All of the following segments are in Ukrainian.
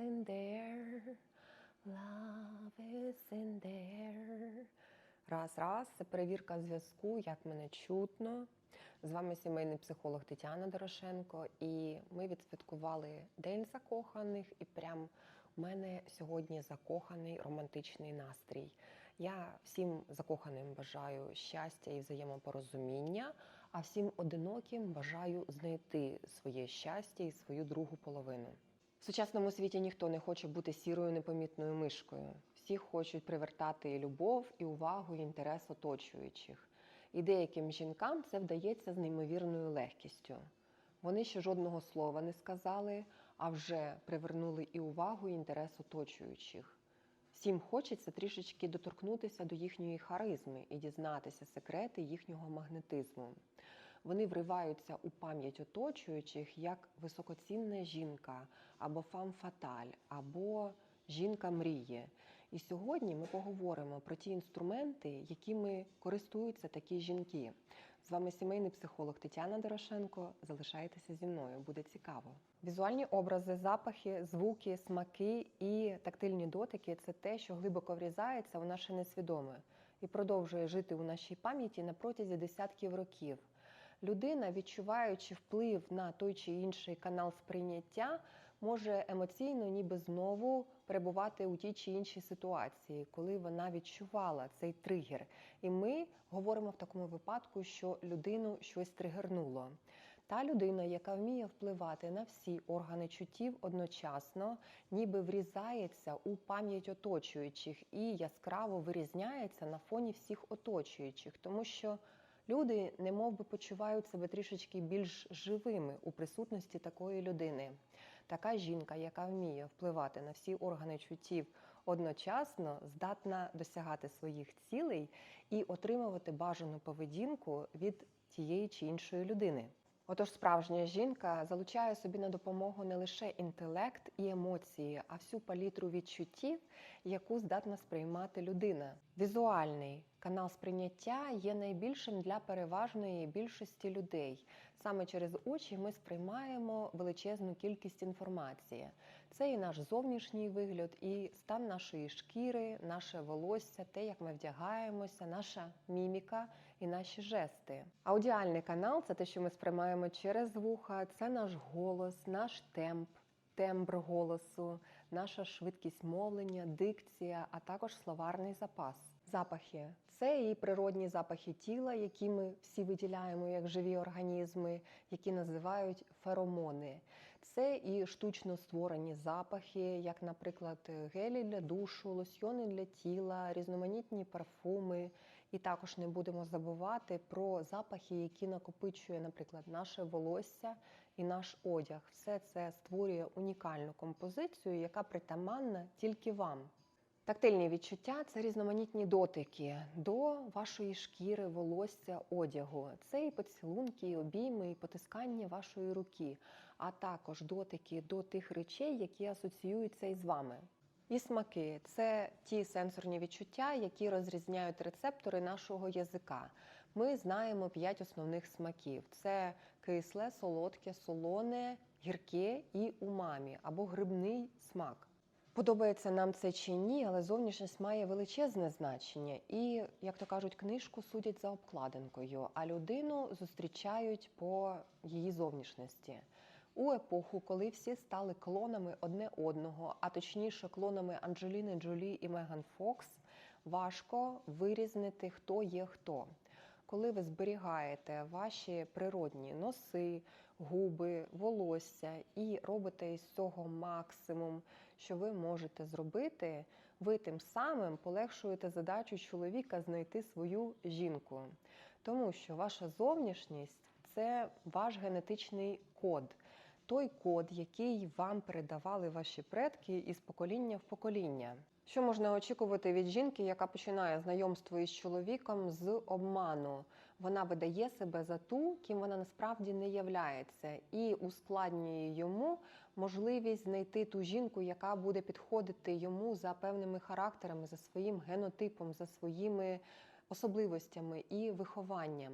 in there, love is in there. Раз, раз, це перевірка зв'язку, як мене чутно. З вами сімейний психолог Тетяна Дорошенко, і ми відсвяткували День закоханих, і прям у мене сьогодні закоханий романтичний настрій. Я всім закоханим бажаю щастя і взаємопорозуміння, а всім одиноким бажаю знайти своє щастя і свою другу половину. В сучасному світі ніхто не хоче бути сірою непомітною мишкою. Всі хочуть привертати і любов, і увагу, і інтерес оточуючих. І деяким жінкам це вдається з неймовірною легкістю. Вони ще жодного слова не сказали, а вже привернули і увагу, і інтерес оточуючих. Всім хочеться трішечки доторкнутися до їхньої харизми і дізнатися секрети їхнього магнетизму. Вони вриваються у пам'ять оточуючих як високоцінна жінка, або фам-фаталь, або жінка мріє. І сьогодні ми поговоримо про ті інструменти, якими користуються такі жінки. З вами сімейний психолог Тетяна Дорошенко. Залишайтеся зі мною, буде цікаво. Візуальні образи, запахи, звуки, смаки і тактильні дотики це те, що глибоко врізається у наше несвідоме і продовжує жити у нашій пам'яті на протязі десятків років. Людина, відчуваючи вплив на той чи інший канал сприйняття, може емоційно, ніби знову перебувати у тій чи іншій ситуації, коли вона відчувала цей тригер. І ми говоримо в такому випадку, що людину щось тригернуло. Та людина, яка вміє впливати на всі органи чуттів одночасно, ніби врізається у пам'ять оточуючих і яскраво вирізняється на фоні всіх оточуючих, тому що Люди не би почувають себе трішечки більш живими у присутності такої людини. Така жінка, яка вміє впливати на всі органи чуттів одночасно, здатна досягати своїх цілей і отримувати бажану поведінку від тієї чи іншої людини. Отож, справжня жінка залучає собі на допомогу не лише інтелект і емоції, а всю палітру відчуттів, яку здатна сприймати людина. Візуальний канал сприйняття є найбільшим для переважної більшості людей. Саме через очі ми сприймаємо величезну кількість інформації. Це і наш зовнішній вигляд, і стан нашої шкіри, наше волосся, те, як ми вдягаємося, наша міміка і наші жести. Аудіальний канал це те, що ми сприймаємо через вуха, це наш голос, наш темп. Тембр голосу, наша швидкість мовлення, дикція, а також словарний запас. Запахи це і природні запахи тіла, які ми всі виділяємо як живі організми, які називають феромони. Це і штучно створені запахи, як, наприклад, гелі для душу, лосьйони для тіла, різноманітні парфуми. І також не будемо забувати про запахи, які накопичує, наприклад, наше волосся і наш одяг. Все це створює унікальну композицію, яка притаманна тільки вам. Тактильні відчуття це різноманітні дотики до вашої шкіри, волосся, одягу. Це і поцілунки, і обійми, і потискання вашої руки, а також дотики до тих речей, які асоціюються із вами. І смаки це ті сенсорні відчуття, які розрізняють рецептори нашого язика. Ми знаємо п'ять основних смаків: це кисле, солодке, солоне, гірке і умамі або грибний смак. Подобається нам це чи ні, але зовнішність має величезне значення. І, як то кажуть, книжку судять за обкладинкою, а людину зустрічають по її зовнішності. У епоху, коли всі стали клонами одне одного, а точніше, клонами Анджеліни Джолі і Меган Фокс, важко вирізнити, хто є хто коли ви зберігаєте ваші природні носи, губи, волосся і робите із цього максимум, що ви можете зробити, ви тим самим полегшуєте задачу чоловіка знайти свою жінку. Тому що ваша зовнішність це ваш генетичний код. Той код, який вам передавали ваші предки із покоління в покоління. Що можна очікувати від жінки, яка починає знайомство із чоловіком з обману? Вона видає себе за ту, ким вона насправді не являється, і ускладнює йому можливість знайти ту жінку, яка буде підходити йому за певними характерами, за своїм генотипом, за своїми особливостями і вихованням.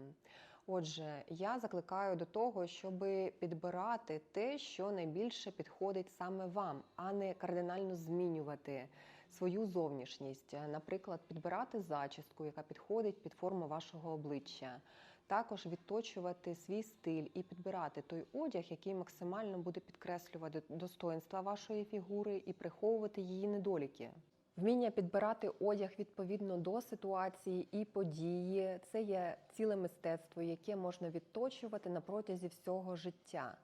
Отже, я закликаю до того, щоб підбирати те, що найбільше підходить саме вам, а не кардинально змінювати свою зовнішність. Е, Наприклад, підбирати зачіску, яка підходить під форму вашого обличчя. Також відточувати свій стиль і підбирати той одяг, який максимально буде підкреслювати достоинства вашої фігури і приховувати її недоліки. Вміння підбирати одяг відповідно до ситуації і події це є ціле мистецтво, яке можна відточувати на протязі всього життя.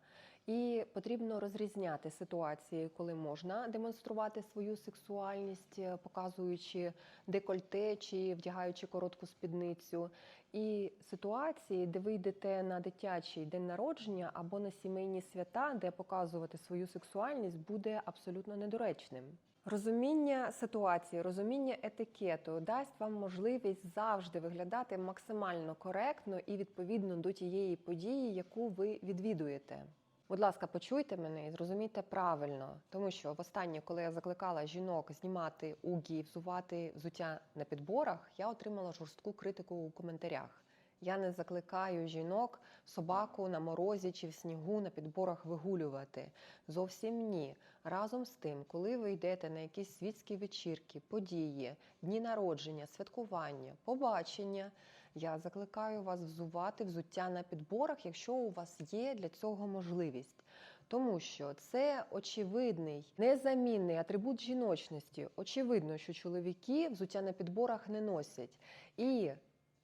І потрібно розрізняти ситуації, коли можна демонструвати свою сексуальність, е, показуючи декольте чи вдягаючи коротку спідницю, і ситуації, де ви йдете на дитячий день народження або на сімейні свята, де показувати свою сексуальність буде абсолютно недоречним. Розуміння ситуації, розуміння етикету дасть вам можливість завжди виглядати максимально коректно і відповідно до тієї події, яку ви відвідуєте. Будь ласка, почуйте мене і зрозумійте правильно, тому що востаннє, коли я закликала жінок знімати угі, взувати взуття на підборах, я отримала жорстку критику у коментарях. Я не закликаю жінок собаку на морозі чи в снігу на підборах вигулювати. Зовсім ні. Разом з тим, коли ви йдете на якісь світські вечірки, події, дні народження, святкування, побачення, я закликаю вас взувати взуття на підборах, якщо у вас є для цього можливість. Тому що це очевидний, незамінний атрибут жіночності. Очевидно, що чоловіки взуття на підборах не носять. І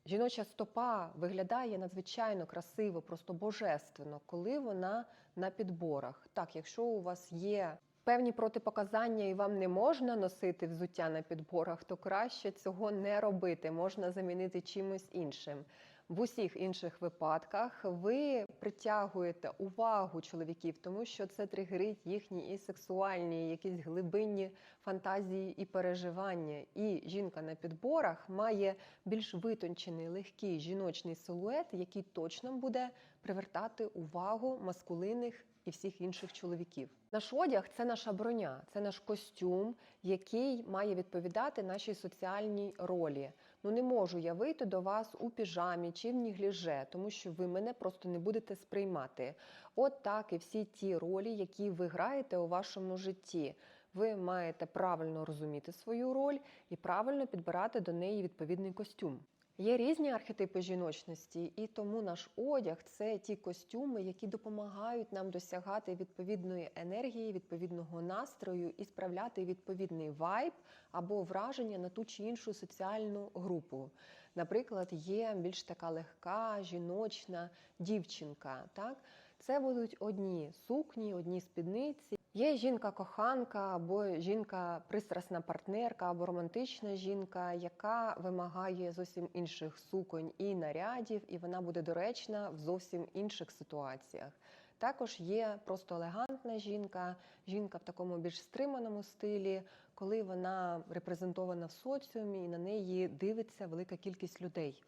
Жіноча стопа виглядає надзвичайно красиво, просто божественно, коли вона на підборах. Так, якщо у вас є певні протипоказання і вам не можна носити взуття на підборах, то краще цього не робити, можна замінити чимось іншим. В усіх інших випадках ви притягуєте увагу чоловіків, тому що це тригерить їхні і сексуальні, якісь глибинні фантазії і переживання. І жінка на підборах має більш витончений легкий жіночний силует, який точно буде привертати увагу маскулинних і всіх інших чоловіків. Наш одяг це наша броня, це наш костюм, який має відповідати нашій соціальній ролі. Ну не можу я вийти до вас у піжамі чи в нігліже, тому що ви мене просто не будете сприймати. От так і всі ті ролі, які ви граєте у вашому житті. Ви маєте правильно розуміти свою роль і правильно підбирати до неї відповідний костюм. Є різні архетипи жіночності, і тому наш одяг це ті костюми, які допомагають нам досягати відповідної енергії, відповідного настрою і справляти відповідний вайб або враження на ту чи іншу соціальну групу. Наприклад, є більш така легка, жіночна дівчинка. Так? Це будуть одні сукні, одні спідниці. Є жінка-коханка або жінка-пристрасна партнерка, або романтична жінка, яка вимагає зовсім інших суконь і нарядів, і вона буде доречна в зовсім інших ситуаціях. Також є просто елегантна жінка, жінка в такому більш стриманому стилі, коли вона репрезентована в соціумі і на неї дивиться велика кількість людей.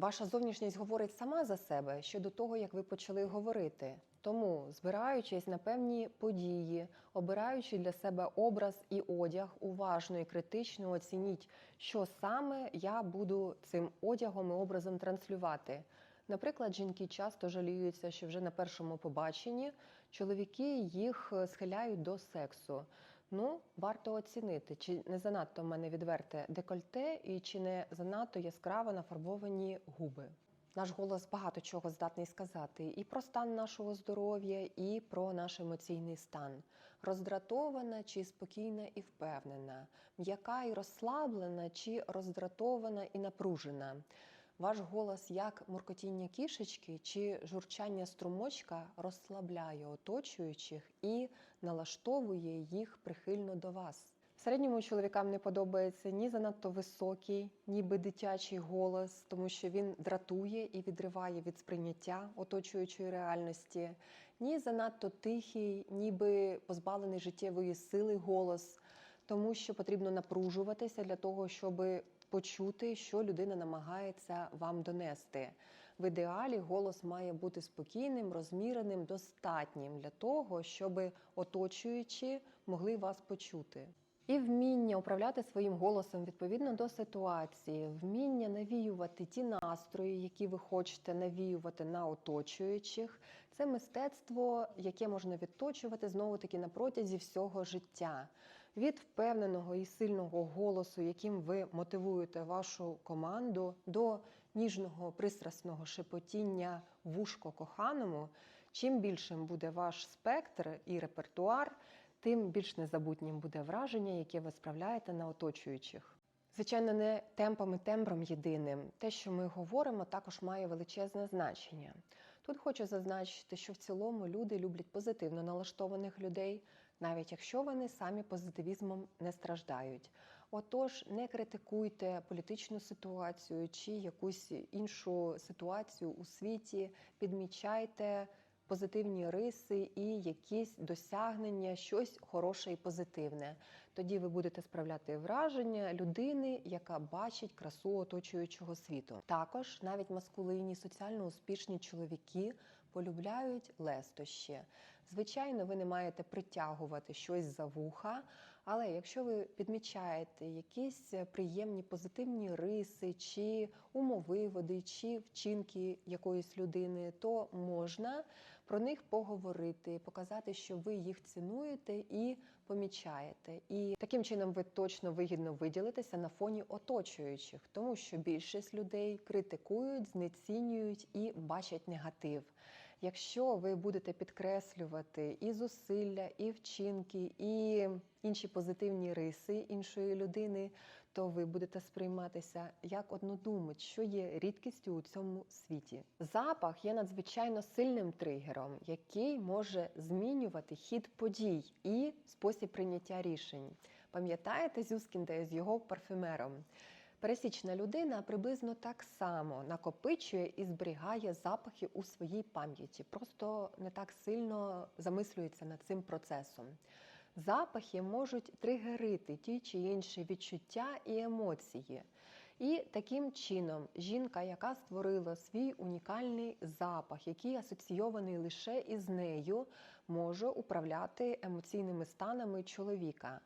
Ваша зовнішність говорить сама за себе щодо того, як ви почали говорити. Тому, збираючись на певні події, обираючи для себе образ і одяг, уважно і критично оцініть, що саме я буду цим одягом і образом транслювати. Наприклад, жінки часто жаліються, що вже на першому побаченні чоловіки їх схиляють до сексу. Ну, варто оцінити, чи не занадто в мене відверте декольте і чи не занадто яскраво нафарбовані губи. Наш голос багато чого здатний сказати і про стан нашого здоров'я, і про наш емоційний стан. Роздратована чи спокійна і впевнена, м'яка і розслаблена, чи роздратована і напружена. Ваш голос як муркотіння кішечки чи журчання струмочка розслабляє оточуючих і налаштовує їх прихильно до вас. Середньому чоловікам не подобається ні занадто високий, ніби дитячий голос, тому що він дратує і відриває від сприйняття оточуючої реальності, ні занадто тихий, ніби позбавлений життєвої сили голос, тому що потрібно напружуватися для того, щоб почути, що людина намагається вам донести. В ідеалі голос має бути спокійним, розміреним, достатнім для того, щоб оточуючі могли вас почути. І вміння управляти своїм голосом відповідно до ситуації, вміння навіювати ті настрої, які ви хочете навіювати на оточуючих. Це мистецтво, яке можна відточувати знову таки на протязі всього життя. Від впевненого і сильного голосу, яким ви мотивуєте вашу команду, до ніжного пристрасного шепотіння вушко коханому. Чим більшим буде ваш спектр і репертуар, тим більш незабутнім буде враження, яке ви справляєте на оточуючих. Звичайно, не темпом і тембром єдиним. Те, що ми говоримо, також має величезне значення. Тут хочу зазначити, що в цілому люди люблять позитивно налаштованих людей, навіть якщо вони самі позитивізмом не страждають. Отож, не критикуйте політичну ситуацію чи якусь іншу ситуацію у світі, підмічайте позитивні риси і якісь досягнення, щось хороше і позитивне. Тоді ви будете справляти враження людини, яка бачить красу оточуючого світу. Також навіть маскулинні, соціально успішні чоловіки полюбляють лестощі. Звичайно, ви не маєте притягувати щось за вуха, але якщо ви підмічаєте якісь приємні позитивні риси, чи умовиводи, чи вчинки якоїсь людини, то можна про них поговорити, показати, що ви їх цінуєте і помічаєте. І таким чином ви точно вигідно виділитеся на фоні оточуючих, тому що більшість людей критикують, знецінюють і бачать негатив. Якщо ви будете підкреслювати і зусилля, і вчинки, і інші позитивні риси іншої людини, то ви будете сприйматися як однодумець, що є рідкістю у цьому світі. Запах є надзвичайно сильним тригером, який може змінювати хід подій і спосіб прийняття рішень. Пам'ятаєте Зюскінда з його парфюмером? Пересічна людина приблизно так само накопичує і зберігає запахи у своїй пам'яті, просто не так сильно замислюється над цим процесом. Запахи можуть тригерити ті чи інші відчуття і емоції. І таким чином жінка, яка створила свій унікальний запах, який асоційований лише із нею, може управляти емоційними станами чоловіка.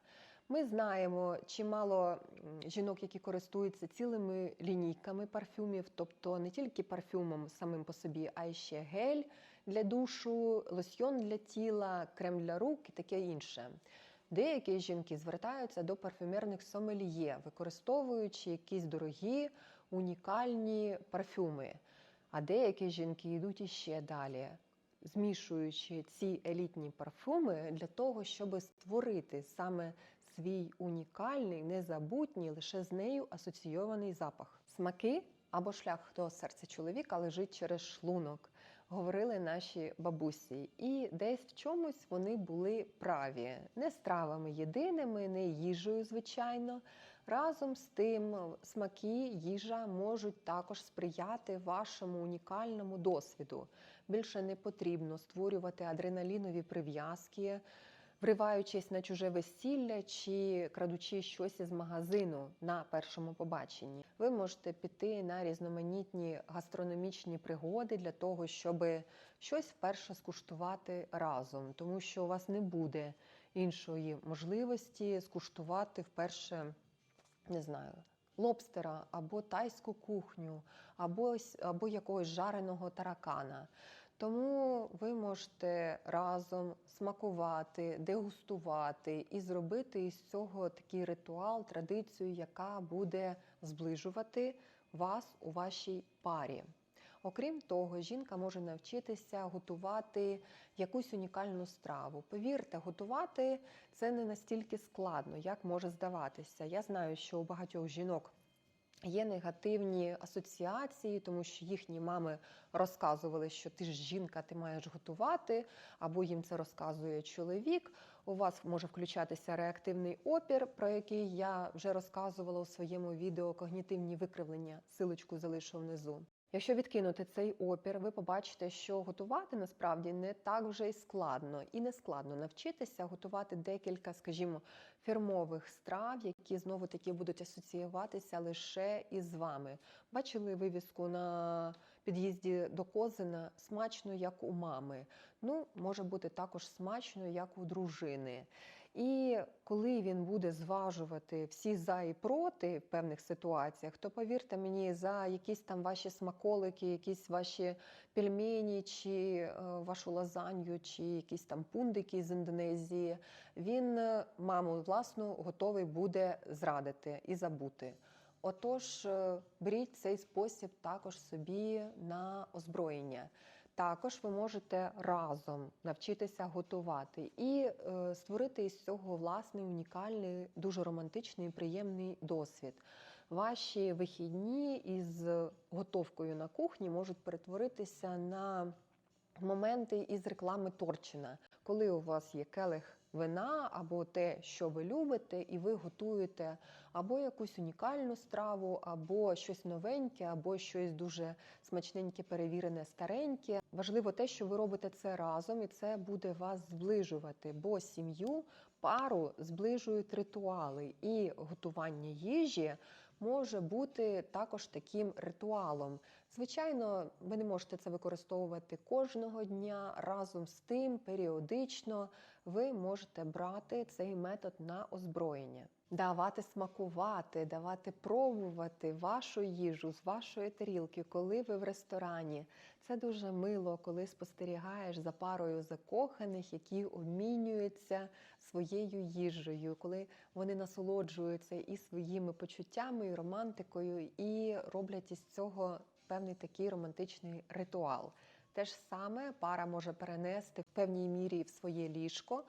Ми знаємо чимало жінок, які користуються цілими лінійками парфюмів, тобто не тільки парфюмом самим по собі, а й ще гель для душу, лосьйон для тіла, крем для рук і таке інше. Деякі жінки звертаються до парфюмерних сомельє, використовуючи якісь дорогі унікальні парфюми. А деякі жінки йдуть іще далі, змішуючи ці елітні парфюми для того, щоб створити саме свій унікальний, незабутній, лише з нею асоційований запах. Смаки або шлях до серця чоловіка лежить через шлунок, говорили наші бабусі. І десь в чомусь вони були праві, не стравами єдиними, не їжею, звичайно. Разом з тим, смаки, їжа можуть також сприяти вашому унікальному досвіду. Більше не потрібно створювати адреналінові прив'язки вриваючись на чуже весілля чи крадучи щось із магазину на першому побаченні. Ви можете піти на різноманітні гастрономічні пригоди для того, щоб щось вперше скуштувати разом, тому що у вас не буде іншої можливості скуштувати вперше, не знаю. Лобстера або тайську кухню, або або якогось жареного таракана. Тому ви можете разом смакувати, дегустувати і зробити із цього такий ритуал, традицію, яка буде зближувати вас у вашій парі. Окрім того, жінка може навчитися готувати якусь унікальну страву. Повірте, готувати це не настільки складно, як може здаватися. Я знаю, що у багатьох жінок. Є негативні асоціації, тому що їхні мами розказували, що ти ж жінка, ти маєш готувати, або їм це розказує чоловік. У вас може включатися реактивний опір, про який я вже розказувала у своєму відео когнітивні викривлення. Силочку залишу внизу. Якщо відкинути цей опір, ви побачите, що готувати насправді не так вже й складно, і не складно навчитися готувати декілька, скажімо, фірмових страв, які знову таки будуть асоціюватися лише із вами. Бачили вивіску на під'їзді до Козина смачно, як у мами. Ну, може бути також смачно, як у дружини. І коли він буде зважувати всі за і проти в певних ситуаціях, то повірте мені, за якісь там ваші смаколики, якісь ваші пельмені, чи е, вашу лазанью, чи якісь там пундики з Індонезії, він е, маму власну готовий буде зрадити і забути. Отож, е, беріть цей спосіб також собі на озброєння. Також ви можете разом навчитися готувати і е, створити із цього власний унікальний, дуже романтичний і приємний досвід. Ваші вихідні із готовкою на кухні можуть перетворитися на моменти із реклами Торчина, коли у вас є келих вина або те, що ви любите, і ви готуєте або якусь унікальну страву, або щось новеньке, або щось дуже смачненьке, перевірене, стареньке. Важливо те, що ви робите це разом, і це буде вас зближувати, бо сім'ю, пару зближують ритуали, і готування їжі може бути також таким ритуалом. Звичайно, ви не можете це використовувати кожного дня. Разом з тим, періодично ви можете брати цей метод на озброєння, давати смакувати, давати пробувати вашу їжу з вашої тарілки, коли ви в ресторані. Це дуже мило, коли спостерігаєш за парою закоханих, які обмінюються своєю їжею, коли вони насолоджуються і своїми почуттями, і романтикою, і роблять із цього певний такий романтичний ритуал. Те ж саме пара може перенести в певній мірі в своє ліжко,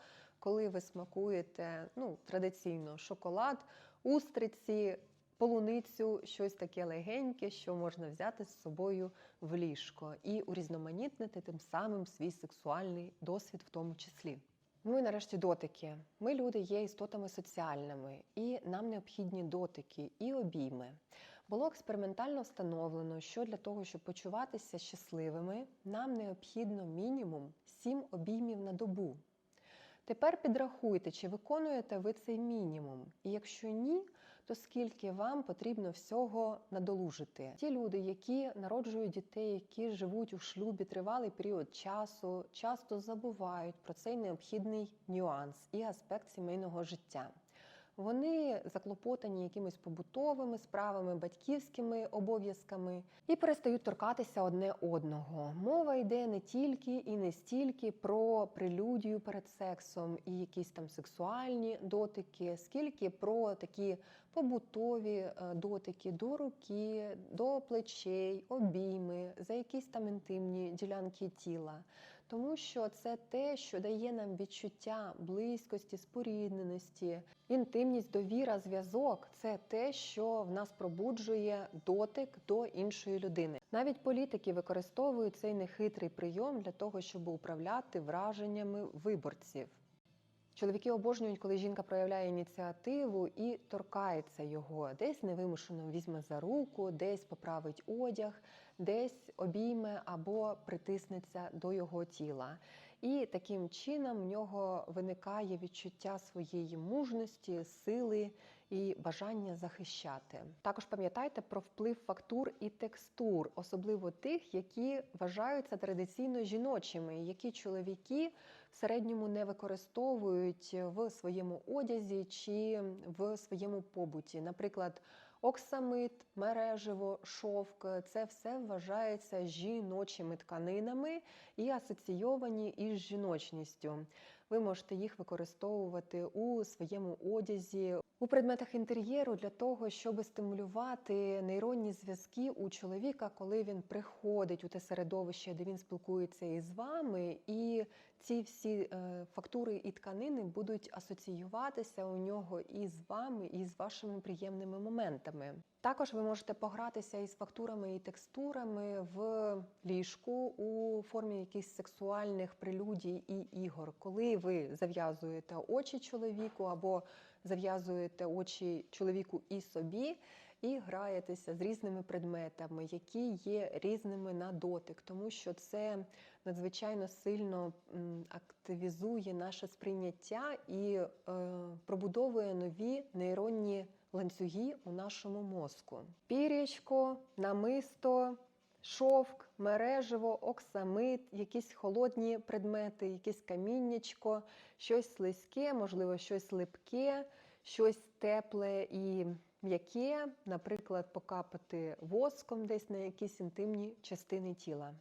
коли ви смакуєте ну, традиційно шоколад, устриці, полуницю, щось таке легеньке, що можна взяти з собою в ліжко і урізноманітнити тим самим свій сексуальний досвід, в тому числі. Ну і нарешті дотики. Ми люди є істотами соціальними, і нам необхідні дотики і обійми. Було експериментально встановлено, що для того, щоб почуватися щасливими, нам необхідно мінімум 7 обіймів на добу. Тепер підрахуйте, чи виконуєте ви цей мінімум, і якщо ні, то скільки вам потрібно всього надолужити. Ті люди, які народжують дітей, які живуть у шлюбі тривалий період часу, часто забувають про цей необхідний нюанс і аспект сімейного життя. Вони заклопотані якимись побутовими справами, батьківськими обов'язками і перестають торкатися одне одного. Мова йде не тільки і не стільки про прелюдію перед сексом і якісь там сексуальні дотики, скільки про такі побутові е, дотики до руки, до плечей, обійми, за якісь там інтимні ділянки тіла. Тому що це те, що дає нам відчуття близькості, спорідненості, інтимність, довіра, зв'язок це те, що в нас пробуджує дотик до іншої людини. Навіть політики використовують цей нехитрий прийом для того, щоб управляти враженнями виборців. Чоловіки обожнюють, коли жінка проявляє ініціативу і торкається його, десь невимушено візьме за руку, десь поправить одяг, десь обійме або притиснеться до його тіла. І таким чином в нього виникає відчуття своєї мужності, сили і бажання захищати. Також пам'ятайте про вплив фактур і текстур, особливо тих, які вважаються традиційно жіночими, які чоловіки в середньому не використовують в своєму одязі чи в своєму побуті. Наприклад, оксамит, мережево, шовк це все вважається жіночими тканинами і асоційовані із жіночністю. Ви можете їх використовувати у своєму одязі, у предметах інтер'єру для того, щоб стимулювати нейронні зв'язки у чоловіка, коли він приходить у те середовище, де він спілкується із вами, і ці всі е, фактури і тканини будуть асоціюватися у нього і з вами, і з вашими приємними моментами. Також ви можете погратися із фактурами і текстурами в ліжку у формі якихось сексуальних прелюдій і ігор, коли ви зав'язуєте очі чоловіку або зав'язуєте очі чоловіку і собі. І граєтеся з різними предметами, які є різними на дотик, тому що це надзвичайно сильно активізує наше сприйняття і е, пробудовує нові нейронні ланцюги у нашому мозку. Пір'ячко, намисто, шовк, мережево, оксамит, якісь холодні предмети, якесь каміннячко, щось слизьке, можливо, щось липке, щось тепле і м'яке, наприклад, покапати воском десь на якісь інтимні частини тіла.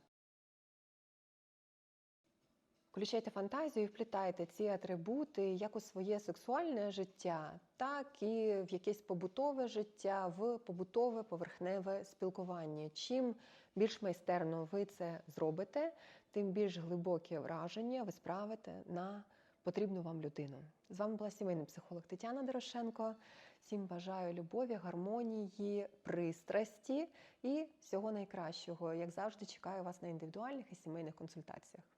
Включайте фантазію і вплітайте ці атрибути як у своє сексуальне життя, так і в якесь побутове життя, в побутове поверхневе спілкування. Чим більш майстерно ви це зробите, тим більш глибоке враження ви справите на потрібну вам людину. З вами була сімейний психолог Тетяна Дорошенко. Всім бажаю любові, гармонії, пристрасті і всього найкращого. Як завжди, чекаю вас на індивідуальних і сімейних консультаціях.